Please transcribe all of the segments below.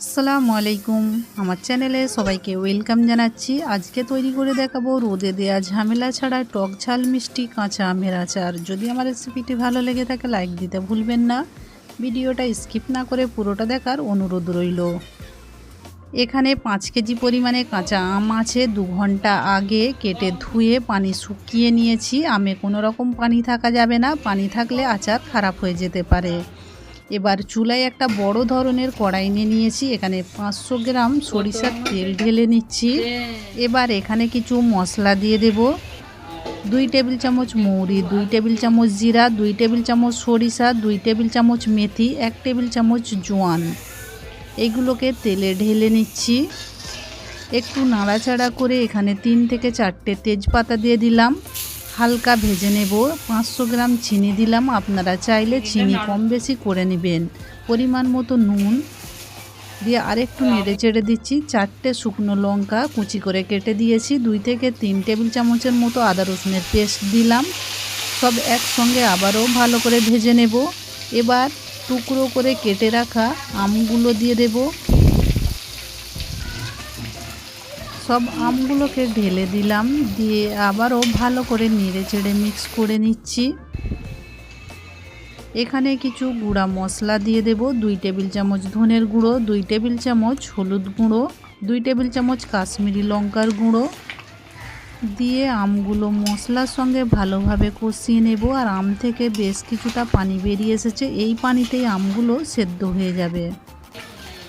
আসসালামু আলাইকুম। আমার চ্যানেলে সবাইকে ওয়েলকাম জানাচ্ছি। আজকে তৈরি করে দেখাবো রোদে দেওয়া ঝামেলা ছাড়া টক ঝাল, মিষ্টি, কাঁচা আমের আচার। যদি আমার রেসিপিটি ভালো লেগে থাকে লাইক দিতে ভুলবেন না। ভিডিওটা স্কিপ না করে পুরোটা দেখার অনুরোধ রইল। এখানে পাঁচ কেজি পরিমাণে কাঁচা আম আছে। দু ঘণ্টা আগে কেটে ধুয়ে পানি শুকিয়ে নিয়েছি। আমে কোনো রকম পানি থাকা যাবে না। পানি থাকলে আচার খারাপ হয়ে যেতে পারে। এবার চুলায় একটা বড় ধরনের কড়াই নিয়ে নিয়েছি। এখানে পাঁচশো গ্রাম সরিষার তেল ঢেলে নিচ্ছি। এবার এখানে কিছু মশলা দিয়ে দেব। দুই টেবিল চামচ মৌরি দুই টেবিল চামচ জিরা দুই টেবিল চামচ সরিষা দুই টেবিল চামচ মেথি এক টেবিল চামচ জোয়ান। এগুলোকে তেলে ঢেলে নিচ্ছি। একটু নাড়াচাড়া করে এখানে তিন থেকে চারটে তেজপাতা দিয়ে দিলাম। হালকা ভেজে নেব। পাঁচশো গ্রাম চিনি দিলাম। আপনারা চাইলে চিনি কম বেশি করে নেবেন। পরিমাণ মতো নুন দিয়ে আরেকটু নেড়ে চেড়ে দিচ্ছি। চারটে শুকনো লঙ্কা কুচি করে কেটে দিয়েছি। দুই থেকে তিন টেবিল চামচের মতো আদা রসুনের পেস্ট দিলাম। সব একসঙ্গে আবারও ভালো করে ভেজে নেব। এবার টুকরো করে কেটে রাখা আমগুলো দিয়ে দেব। সব আমগুলোকে ঢেলে দিলাম, দিয়ে আবারও ভালো করে নেড়ে চেড়ে মিক্স করে নিচ্ছি। এখানে কিছু গুঁড়া মশলা দিয়ে দেব, দুই টেবিল চামচ ধনের গুঁড়ো, দুই টেবিল চামচ হলুদ গুঁড়ো, দুই টেবিল চামচ কাশ্মীরি লঙ্কার গুঁড়ো। দিয়ে আমগুলো মশলার সঙ্গে ভালোভাবে কষিয়ে নেব, আর আম থেকে বেশ কিছুটা পানি বেরিয়ে এসেছে, এই পানিতেই আমগুলো সেদ্ধ হয়ে যাবে।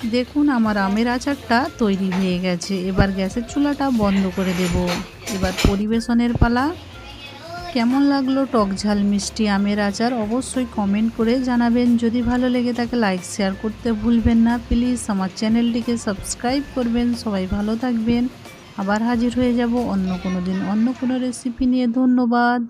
দেখুন, আমার আমের আচারটা তৈরি হয়ে গেছে। এবার গ্যাসের চুলাটা বন্ধ করে দেব। এবার পরিবেশনের পালা। কেমন লাগল টক ঝাল মিষ্টি আমের আচার অবশ্যই কমেন্ট করে জানাবেন। যদি ভালো লেগে থাকে লাইক শেয়ার করতে ভুলবেন না। প্লিজ আমার চ্যানেলটিকে সাবস্ক্রাইব করবেন। সবাই ভালো থাকবেন। আবার হাজির হয়ে যাব অন্য কোনো দিন অন্য কোনো রেসিপি নিয়ে। ধন্যবাদ।